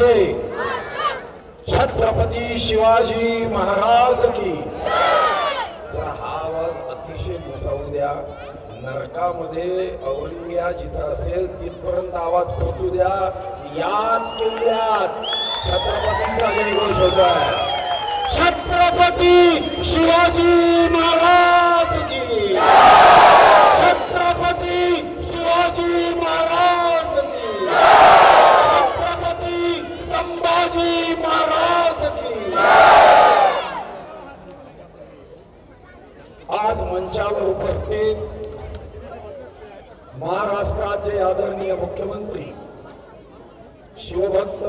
दे छत्रपती शिवाजी महाराज की। जरा हा आवाज अतिशय मोठा होऊ द्या. नरकामध्ये औरंग्या जिथं असेल तिथपर्यंत आवाज पोहोचू द्या. याच किल्ल्यात छत्रपतीचा जयघोष होतोय. छत्रपती शिवाजी महाराज की. आज मंचावर उपस्थित महाराष्ट्राचे आदरणीय मुख्यमंत्री शिवभक्त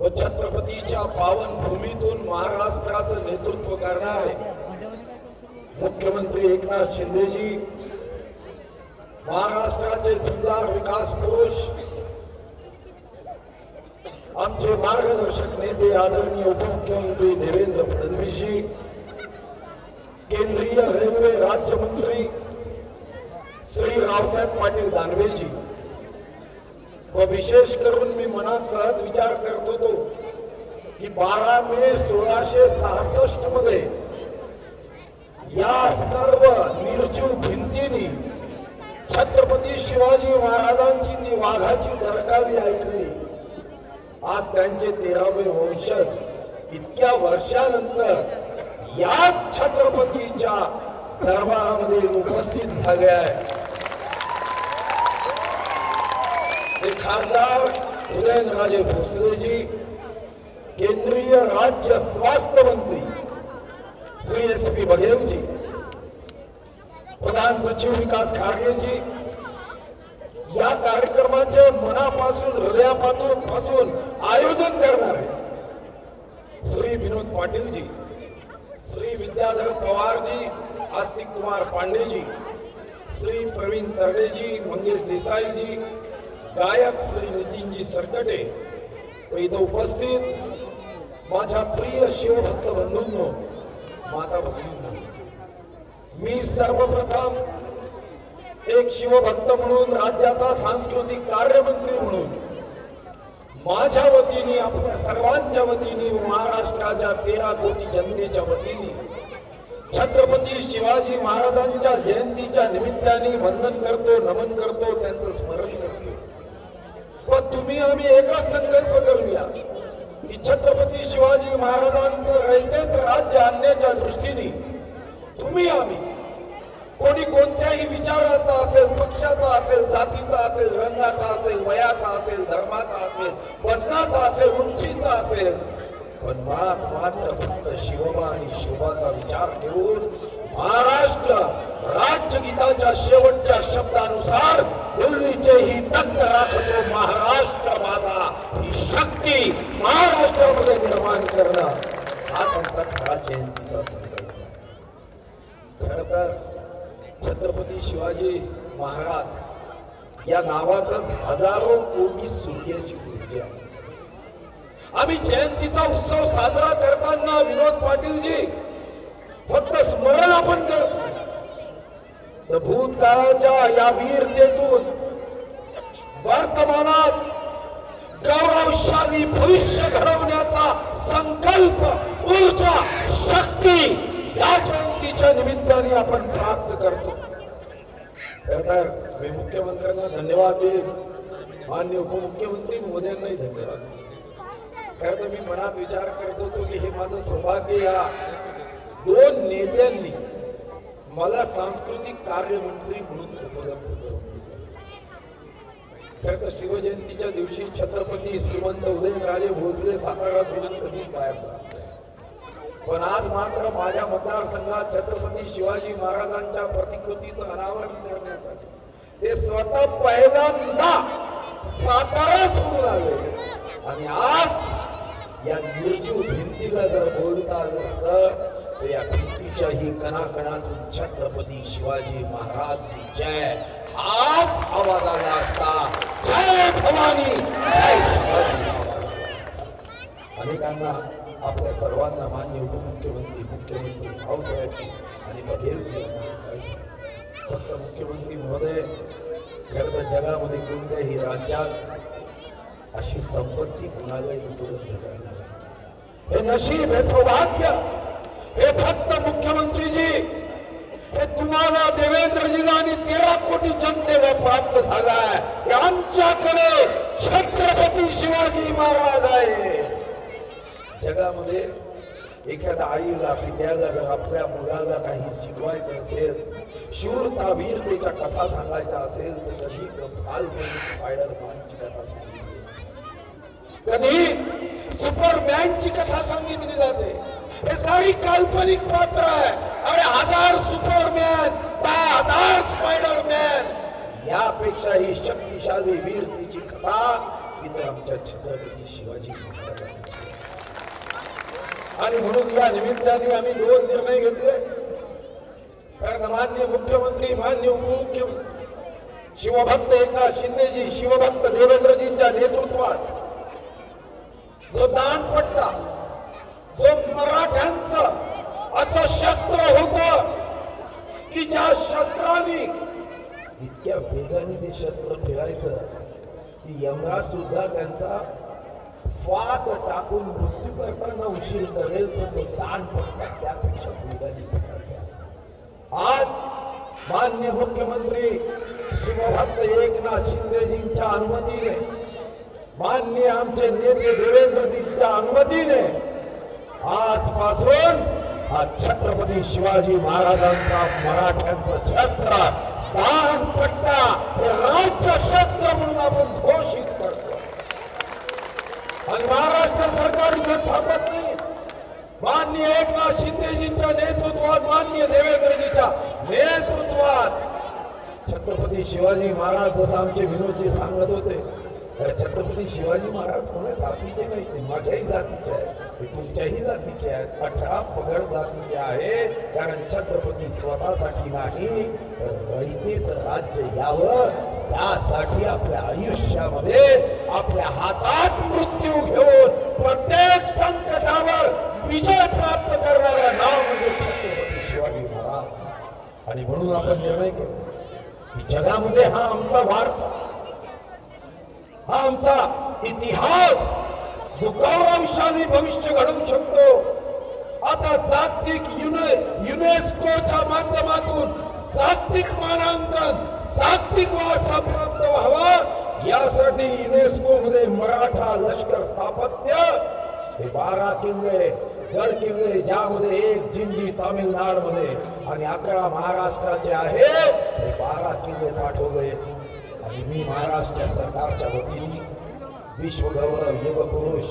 व छत्रपतीच्या पावन भूमीतून महाराष्ट्राचं नेतृत्व करणारे मुख्यमंत्री एकनाथ शिंदेजी महाराष्ट्राचे जुमदार विकास पुरुष आमचे मार्गदर्शक नेते आदरणीय उपमुख्यमंत्री देवेंद्र फडणवीसजी केंद्रीय रेल्वे राज्यमंत्री श्री रावसाहेब पाटील दानवेजी व विशेष करून मी मनात सहज विचार करत होतो की बारा मे सोळाशे सहासष्टमध्ये या सर्व निर्जीव भिंतीनी छत्रपती शिवाजी महाराजांची ती वाघाची डरकाळी ऐकली. आज त्यांचे तेरावे वंशज इतक्या वर्षानंतर याच छत्रपतीच्या दरबारामध्ये उपस्थित झाले. आहे ते खासदार उदयनराजे भोसलेजी केंद्रीय राज्य स्वास्थ्य मंत्री श्री एस पी बघेलजी प्रधान सचिव विकास खारगेजी या कार्यक्रमाचे मनापासून हृदयापासून पासून आयोजन करणारे श्री विनोद पाटीलजी श्री विद्याधर पवारजी आस्तिक कुमार पांडेजी श्री प्रवीण तरडेजी मंगेश देसाईजी गायक श्री नितीनजी सरकटे. व इथं उपस्थित माझ्या प्रिय शिवभक्त बंधूंनो माता भगिनींनो मी सर्वप्रथम एक शिवभक्त म्हणून राज्याचा सांस्कृतिक कार्यमंत्री म्हणून माझ्या वतीने आपल्या सर्वांच्या वतीने महाराष्ट्राच्या तेरा कोटी जनतेच्या वतीने छत्रपती शिवाजी महाराजांच्या जयंतीच्या निमित्ताने वंदन करतो नमन करतो त्यांचं स्मरण करतो. व तुम्ही आम्ही एकच संकल्प करूया की छत्रपती शिवाजी महाराजांचं रयतेच राज्य आणण्याच्या दृष्टीने तुम्ही आम्ही कोणी कोणत्याही विचाराचा असेल पक्षाचा असेल जातीचा असेल रंगाचा असेल वयाचा असेल धर्माचा असेल वजनाचा असेल उंचीचा असेल पण मात मात्र फक्त शिवबा आणि शिवाचा विचार घेऊन महाराष्ट्र राज्यगीताच्या शेवटच्या शब्दानुसार दिल्लीचे ही दत्त राखतो महाराष्ट्र माझा. ही शक्ती महाराष्ट्रामध्ये निर्माण करणं हा त्यांचा खरा जयंतीचा संकल्प. खर तर छत्रपती शिवाजी महाराज. या नावातच हजारो कोटी सूर्याची ऊर्जा आहे आम्ही जयंतीचा उत्सव साजरा करताना विनोद पाटीलजी फक्त स्मरण आपण करत नाही. भूतकाळाच्या या वीरतेतून वर्तमानात गौरवशाली भविष्य घडवण्याचा संकल्प ऊर्जा शक्ती या जयंतीच्या निमित्ताने आपण प्राप्त करतो. करता तर मी मुख्यमंत्र्यांना धन्यवाद देईन. मान्य उपमुख्यमंत्री मोद्यांनाही धन्यवाद. खरं तर मी मनात विचार करत होतो की हे माझं सौभाग्य या दोन नेत्यांनी मला सांस्कृतिक कार्यमंत्री म्हणून उपलब्ध करून खरं तर शिवजयंतीच्या दिवशी छत्रपती श्रीमंत उदयनराजे भोसले सातारा सोडून कधीच बाहेर पण आज मात्र माझ्या मतदारसंघात छत्रपती शिवाजी महाराजांच्या प्रतिकृतीचं अनावरण करण्यासाठी ते स्वतः पहिल्यांदा सातारा सोडून लागले आणि आज या निर्जीव भिंतीला जर बोलता आलं असतं तर या भिंतीच्या ही कणाकणातून छत्रपती शिवाजी महाराज की जय. हाच आवाज आला असता. जय भवानी जय शिवाजी. अनेकांना आपल्या सर्वांना मान्य उपमुख्यमंत्री मुख्यमंत्री भाऊसाहेब आणि बघेलजी यांना ऐकायचं फक्त मुख्यमंत्री महोदय खरं तर जगामध्ये कोणत्याही राज्यात अशी संपत्ती कुणालाही उपलब्ध झाली हे नशीब हे सौभाग्य हे फक्त मुख्यमंत्रीजी हे तुम्हाला देवेंद्रजीला आणि तेरा कोटी जनतेला प्राप्त झालाय हे आमच्याकडे छत्रपती शिवाजी महाराज आहे जगामध्ये एखाद्या आईला पित्याला जर आपल्या मुलाला काही शिकवायचं असेल शूरता त्याच्या कथा सांगायच्या असेल तर कधी कपालपणी स्पायडरमॅनची कथा सांगितली कधी सुपरमॅनची कथा सांगितली जाते. हे सारी काल्पनिक पात्र आहे. अरे हजार सुपरमॅन दहा हजार स्पायडरमॅन यापेक्षाही शक्तिशाली वीरतेची कथा ही तर आमच्या छत्रपती शिवाजी महाराजांची. आणि म्हणून या निमित्ताने आम्ही दोन निर्णय घेतले. कारण मान्य मुख्यमंत्री मान्य उपमुख्यमंत्री शिवभक्त एकनाथ शिंदेजी शिवभक्त देवेंद्रजींच्या नेतृत्वात जो दानपट्टा जो मराठ्यांचं असं शस्त्र होत की ज्या शस्त्राने इतक्या वेगाने ते शस्त्र फिरायचं की यमराज सुद्धा त्यांचा श्वास टाकून मृत्यू करताना उशीर करेल पण तो दानपट्टा त्यापेक्षा वेगाने आज मान्य मुख्यमंत्री शिवभक्त एकनाथ शिंदेजींच्या अनुमतीने मान्य आमचे नेते देवेंद्रजींच्या अनुमतीने आजपासून हा छत्रपती शिवाजी महाराजांचा मराठ्यांचं शस्त्र दान पट्टा हे राज्य शस्त्र म्हणून आपण घोषित आणि महाराष्ट्र सरकार इथं स्थापत नाही. मान्य एकनाथ शिंदेजींच्या नेतृत्वात मान्य देवेंद्रजीच्या नेतृत्वात छत्रपती शिवाजी महाराज जसं आमचे विनोदजी सांगत होते छत्रपती शिवाजी महाराज कोणा जातीचे नाही ते माझ्याही जातीचे आहेत ते तुमच्याही जातीचे आहेत. अठरा पगड जातीचे आहे कारण छत्रपती स्वतःसाठी नाही तर राज्य यावं. यासाठी आपल्या आयुष्यामध्ये आपल्या हातात मृत्यू घेऊन प्रत्येक संकटावर विजय प्राप्त करणारा नाव म्हणजे छत्रपती शिवाजी महाराज. आणि म्हणून आपण निर्णय केला की जगामध्ये हा आमचा वारसा हा आमचा इतिहास जो गौरवशाली भविष्य घडवू शकतो. आता जागतिक युने युनेस्कोच्या माध्यमातून जागतिक मानांकन जागतिक वारसा प्राप्त व्हावा यासाठी युनेस्को मध्ये मराठा लष्कर स्थापत्य हे बारा किल्ले गड किल्ले ज्यामध्ये एक जिंजी तामिळनाडमध्ये आणि अकरा महाराष्ट्राचे आहे हे बारा किल्ले पाठवले. मी महाराष्ट्र सरकारच्या वतीने विश्वगौरव युग पुरुष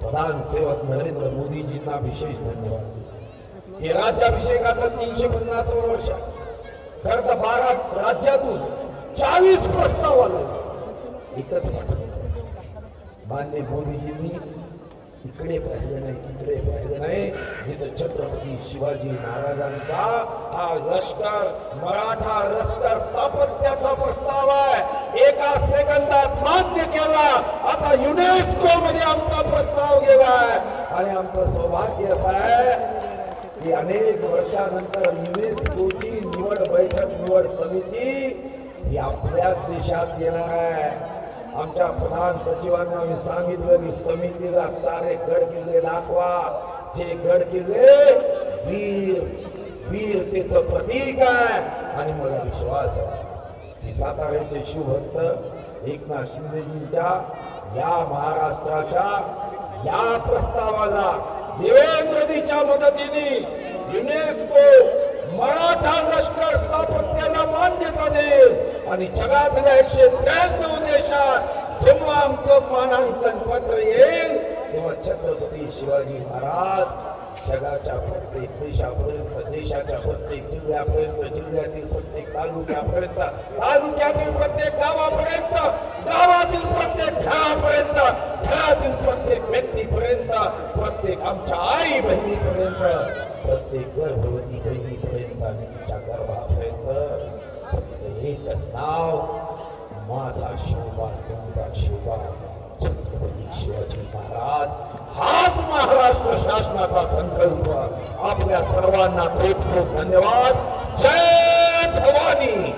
प्रधान सेवक नरेंद्र मोदीजींना विशेष धन्यवाद. हे राज्याभिषेकाचं तीनशे पन्नास वर्ष खरं तर बारा राज्यातून चाळीस प्रस्ताव आले. एकच पाठवायचं मान्य मोदीजींनी इकडे पाहिलं नाही तिकडे पाहिलं नाही. जिथं छत्रपती शिवाजी महाराजांचा हा लष्कर मराठा लष्कर स्थापत्याचा प्रस्ताव आहे. एका सेकंदात मान्य केला. आता युनेस्को मध्ये आमचा प्रस्ताव गेलाय आणि आमचं सौभाग्य असं आहे की अनेक वर्षानंतर युनेस्कोची निवड बैठक निवड समिती ही आपल्याच देशात येणार आहे. आमच्या प्रधान सचिवांना मी सांगितलं की समितीला सारे गड किल्ले दाखवा. जे गड किल्ले वीर वीरतेचं प्रतीक आहे. आणि मला विश्वास आहे. की साताऱ्याचे शिवभक्त एकनाथ शिंदेजींच्या या महाराष्ट्राच्या या प्रस्तावाला देवेंद्रजीच्या मदतीने युनेस्को मराठा लष्कर स्थापत्याला मान्यता देईल. आणि जगातल्या एकशे त्र्याण्णव जेव्हा मानांकन पत्र येईल. तेव्हा छत्रपती शिवाजी महाराज जगाच्या प्रत्येक देशापर्यंत देशाच्या प्रत्येक जिल्ह्यापर्यंत जिल्ह्यातील प्रत्येक तालुक्यापर्यंत तालुक्यातील प्रत्येक गावापर्यंत गावातील प्रत्येक घरापर्यंत घरातील प्रत्येक व्यक्तीपर्यंत प्रत्येक आमच्या आई बहिणीपर्यंत प्रत्येक गर्भवती बहिणीपर्यंत आणि तिच्या गर्भापर्यंत. फक्त एकच नाव. माझा शोभा तुमचा शोभा छत्रपती शिवाजी महाराज. हाच महाराष्ट्र शासनाचा संकल्प. आपल्या सर्वांना खूप खूप धन्यवाद. जय भवानी.